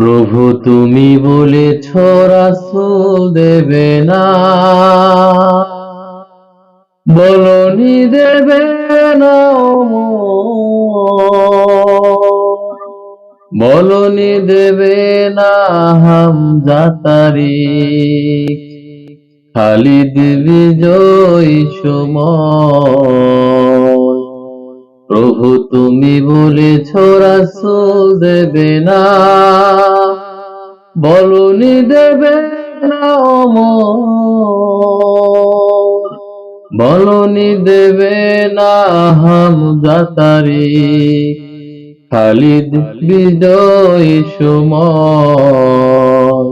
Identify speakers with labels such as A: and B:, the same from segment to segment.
A: প্রভু, তুমি বলেছ, রাসূল দেবে না। বলনি, দেবে না বলনি, দেবে না হাম জাতারি খালিদ বিজয় সময় প্রভু তুমি বলেছ, রাসূল দেবে না। বলনি দেবে না অমর। বলনি দেবে না হাম জাতারি খালিদ বিজয় সময়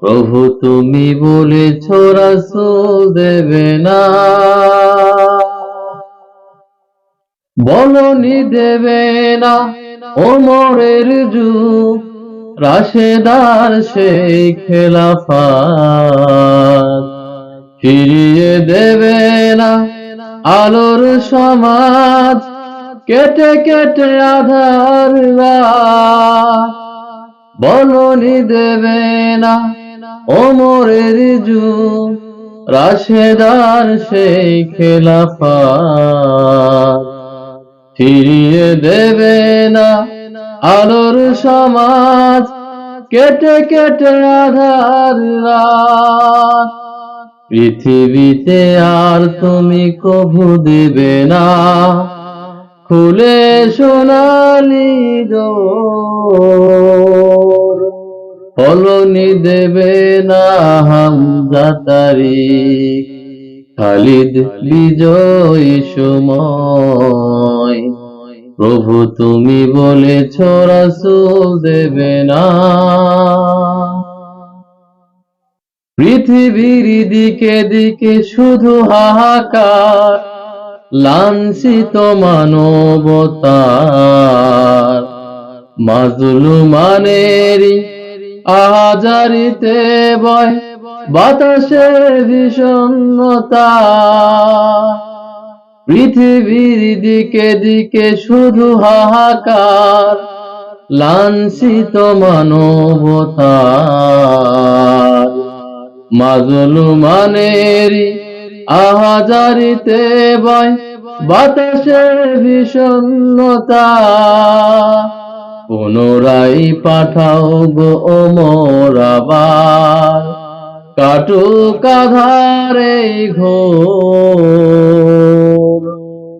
A: প্রভু তুমি বলেছ, রাসূল দেবে না। বলনি দেবে না ওমরের যুগ, রাশেদার সেই খেলাফাত ফিরিয়ে দেবে না আলোর সমাজ, কেটে কেটে আধার। বলনি দেবে না ওমরের যুগ, রাশেদার সেই খেলাফাত ফিরিয়ে দেবে না আলোর সমাজ। কেটে কেটে আধার রাত। পৃথিবীতে আর তুমি কভু দেবে না। খুলে সোনালি ফলনি দেবে না হামজা তারিখ। খালিদ, বিজয় সময় প্রভু তুমি বলেছ, রাসূল দেবে না। পৃথিবীর দিকে দিকে শুধু হাহাকার, লাঞ্ছিত মানবতার। মাজলুমানেরই আহাজারিতে বয় বাতাসে বিষণ্ণতা। পৃথিবীর দিকে দিকে শুধু হাহাকার, লাঞ্ছিত মানবতার। মাজলুমানেরই আহাজারিতে বয়, বাতাসে বিষণ্ণতা। পুনরাই পাঠাও গো ওমর আবার কাটু কাধারে ঘোর।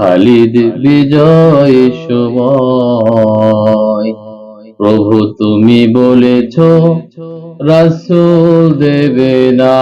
A: খালিদ বিজয় সময়। প্রভু তুমি বলেছ রাসুল দেবে না।